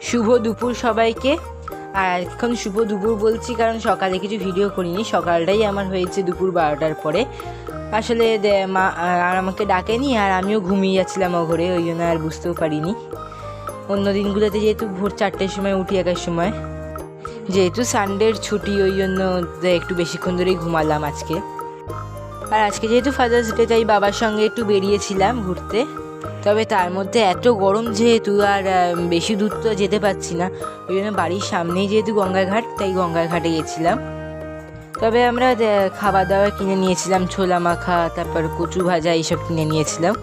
শুভ দুপুর সবাইকে। আর এখন শুভ দুপুর বলছি কারণ সকালে কিছু ভিডিও করিনি। সকালটাই আমার হয়েছে দুপুর বারোটার পরে। আসলে মা, আর আমাকে ডাকেনি আর আমিও ঘুমিয়ে যাচ্ছিলাম ও ঘরে ওই জন্য আর বুঝতেও পারিনি। অন্য দিনগুলোতে যেহেতু ভোর চারটের সময় উঠি একার সময়। যেহেতু সানডের ছুটি, ওই জন্য একটু বেশিক্ষণ ধরেই ঘুমালাম আজকে। আর আজকে যেহেতু ফাদার্স ডে তাই বাবার সঙ্গে একটু বেরিয়েছিলাম ঘুরতে। তবে তার মধ্যে এত গরম যেহেতু আর বেশি দূর তো যেতে পারছি না। ওই জন্য বাড়ির সামনেই যেহেতু গঙ্গার ঘাট তাই গঙ্গার ঘাটে গেছিলাম। তবে আমরা খাবার দাবার কিনে নিয়েছিলাম, ছোলা মাখা, তারপর কচু ভাজা এইসব কিনে নিয়েছিলাম।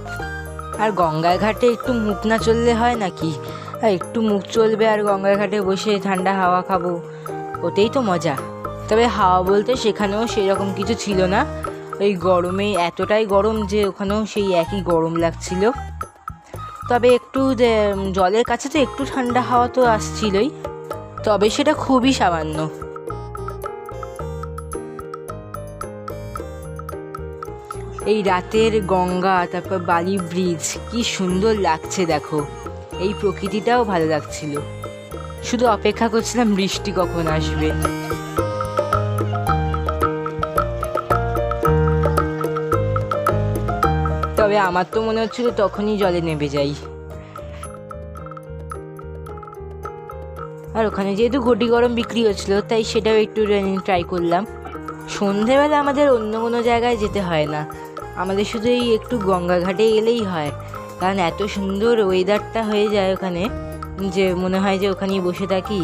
আর গঙ্গার ঘাটে একটু মুখ না চললে হয় নাকি? একটু মুখ চলবে আর গঙ্গার ঘাটে বসে ঠান্ডা হাওয়া খাব, ওতেই তো মজা। তবে হাওয়া বলতে সেখানেও সেরকম কিছু ছিল না। ওই গরমে এতটাই গরম যে ওখানেও সেই একই গরম লাগছিল। তবে একটু জলের কাছে তো একটু ঠান্ডা হাওয়া তো আসছিলই। তবে সেটা খুবই সামান্য। এই রাতের গঙ্গা, তারপর বালি ব্রিজ, কি সুন্দর লাগছে দেখো। এই প্রকৃতিটাও ভালো লাগছিল। শুধু অপেক্ষা করছিলাম বৃষ্টি কখন আসবে। তবে আমার তো মনে হচ্ছিল তখনই জলে নেমে যাই। আর ওখানে যেহেতু ঘটি গরম বিক্রি হচ্ছিল, তাই সেটাও একটু ট্রাই করলাম। সন্ধেবেলা আমাদের অন্য কোনো জায়গায় যেতে হয় না। আমাদের শুধু এই একটু গঙ্গা ঘাটে এলেই হয়। কারণ এত সুন্দর ওয়েদারটা হয়ে যায় ওখানে, যে মনে হয় যে ওখানেই বসে থাকি।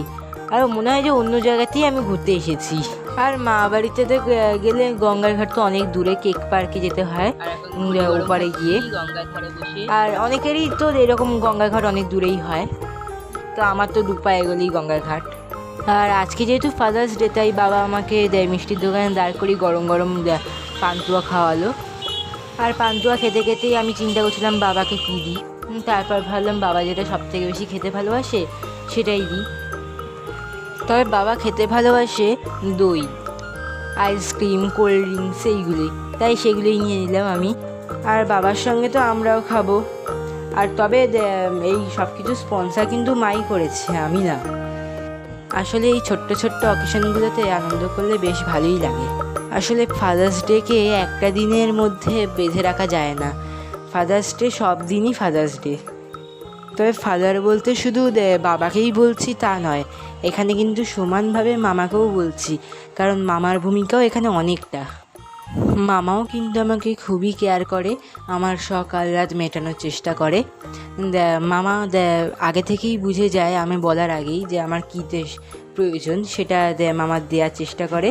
আর মনে হয় যে অন্য জায়গাতেই আমি ঘুরতে এসেছি। আর মা বাড়িতে তো গেলে গঙ্গার ঘাট তো অনেক দূরে কেক পার্কে যেতে হয় ওপারে গিয়ে। আর অনেকেরই তো এরকম গঙ্গার ঘাট অনেক দূরেই হয় তো আমার তো দু পায়ে গেলেই গঙ্গার ঘাট। আর আজকে যেহেতু ফাদার্স ডে তাই বাবা আমাকে দেয় মিষ্টির দোকানে দাঁড় করি গরম গরম পান্তুয়া খাওয়ালো। আর পান্তুয়া খেতে খেতেই আমি চিন্তা করছিলাম বাবাকে কী দিই? তারপর ভাবলাম বাবা যেটা সব থেকে বেশি খেতে ভালোবাসে সেটাই দিই। তবে বাবা খেতে ভালোবাসে দই আইসক্রিম কোল্ড ড্রিঙ্কস এইগুলি। তাই সেগুলোই নিয়ে নিলাম আমি। আর বাবার সঙ্গে তো আমরাও খাব। আর তবে এই সব কিছু স্পন্সার কিন্তু মাই করেছে, আমি না। আসলে এই ছোট্ট ছোট্ট অকেশনগুলোতে আনন্দ করলে বেশ ভালোই লাগে। আসলে ফাদার্স ডেকে একটা দিনের মধ্যে বেঁধে রাখা যায় না। ফাদার্স ডে সব দিনই ফাদার্স ডে তবে ফাদার বলতে শুধু বাবাকেই বলছি তা নয়। এখানে কিন্তু সমানভাবে মামাকেও বলছি, কারণ মামার ভূমিকাও এখানে অনেকটা। মামাও কিন্তু আমাকে খুবই কেয়ার করে, আমার সকাল রাত মেটানোর চেষ্টা করে। মামা আগে থেকেই বুঝে যায়, আমি বলার আগেই যে আমার কী দেশ প্রয়োজন, সেটা মামার দেওয়ার চেষ্টা করে।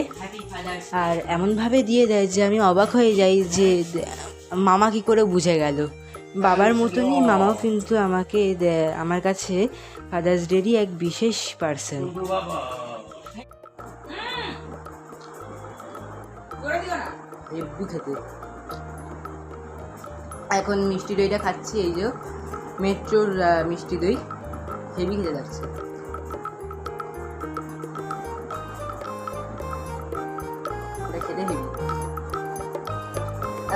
আর এমনভাবে দিয়ে দেয় যে আমি অবাক হয়ে যাই যে মামা কি করে বুঝে গেল। বাবার মতনই মামাও কিন্তু আমাকে আমার কাছে ফাদার্স ডেরই এক বিশেষ পার্সন এখন মিষ্টি দইটা খাচ্ছি, এই যে মেট্রোর মিষ্টি দই। হেভি খেতে লাগছে খেতে হেভি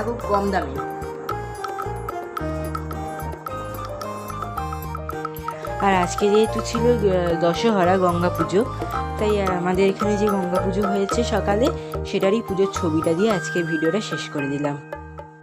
খুব কম দামি। আর আজকে যেহেতু ছিল দশহরা গঙ্গা পুজো, তাই আমাদের এখানে যে গঙ্গা পুজো হয়েছে সকালে, সেটারই পুজোর ছবিটা দিয়ে আজকে ভিডিওটা শেষ করে দিলাম।